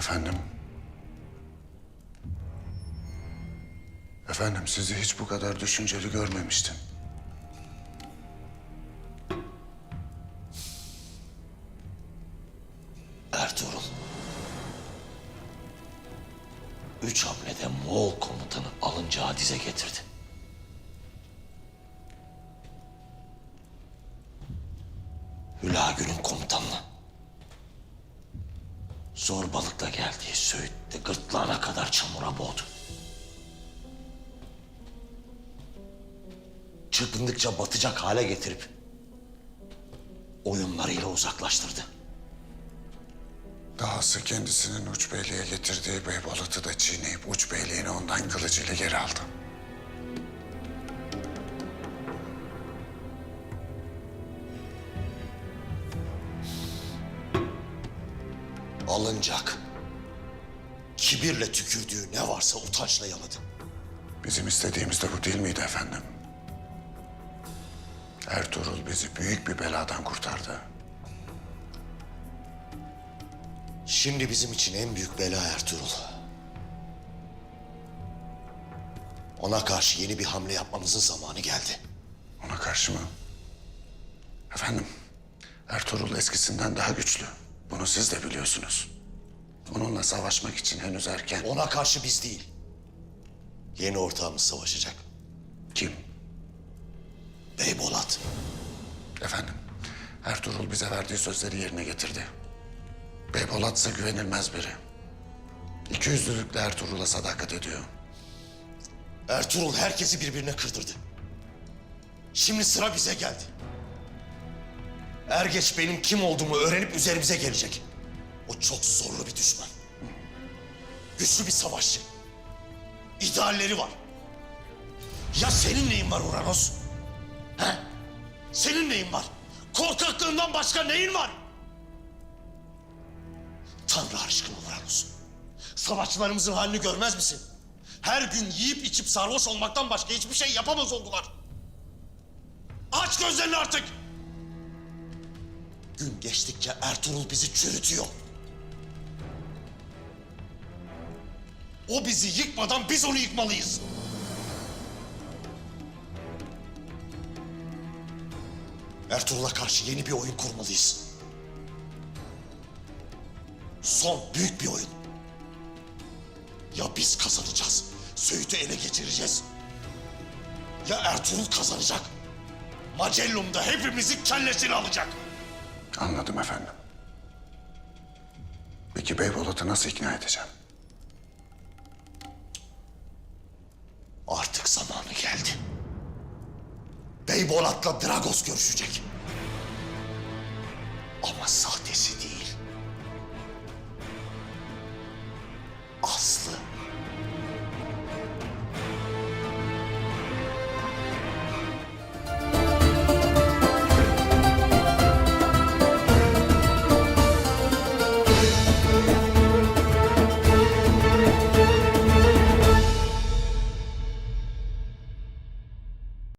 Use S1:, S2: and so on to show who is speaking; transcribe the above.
S1: Efendim? Efendim sizi hiç bu kadar düşünceli görmemiştim.
S2: Ertuğrul. Üç hamlede Moğol komutanı alıncağı dize getirdi. Hülagü'nün komutanına. Zorbalıkla geldiği Söğüt'te gırtlağına kadar çamura boğdu. Çırpındıkça batacak hale getirip oyunlarıyla uzaklaştırdı.
S1: Dahası kendisinin uç beyliğe getirdiği Beybalat'ı da çiğneyip uç beyliğini ondan kılıcıyla geri aldı.
S2: Alınacak. Kibirle tükürdüğü ne varsa utançla yaladı.
S1: Bizim istediğimiz de bu değil miydi efendim? Ertuğrul bizi büyük bir beladan kurtardı.
S2: Şimdi bizim için en büyük bela Ertuğrul. Ona karşı yeni bir hamle yapmamızın zamanı geldi.
S1: Ona karşı mı? Efendim, Ertuğrul eskisinden daha güçlü. Bunu siz de biliyorsunuz. Onunla savaşmak için henüz erken.
S2: Ona karşı biz değil. Yeni ortağımız savaşacak.
S1: Kim?
S2: Beybolat.
S1: Efendim, Ertuğrul bize verdiği sözleri yerine getirdi. Beybolat ise güvenilmez biri. İki yüzlülükle Ertuğrul'a sadakat ediyor.
S2: Ertuğrul herkesi birbirine kırdırdı. Şimdi sıra bize geldi. Ergeç benim kim olduğumu öğrenip üzerimize gelecek. O çok zorlu bir düşman. Güçlü bir savaşçı. İdealleri var. Ya senin neyin var Uranos? He? Senin neyin var? Korkaklığından başka neyin var? Tanrı aşkına Uranos. Savaşçılarımızın halini görmez misin? Her gün yiyip içip sarhoş olmaktan başka hiçbir şey yapamaz oldular. Aç gözlerini artık. Gün geçtikçe Ertuğrul bizi çürütüyor. O bizi yıkmadan biz onu yıkmalıyız. Ertuğrul'a karşı yeni bir oyun kurmalıyız. Son büyük bir oyun. Ya biz kazanacağız, Söğüt'ü ele geçireceğiz. Ya Ertuğrul kazanacak. Macellum da hepimizi kellesini alacak.
S1: Anladım efendim. Peki Beybolat'ı nasıl ikna edeceğim?
S2: Artık zamanı geldi. Beybolat'la Dragos görüşecek. Ama sahtesi değil.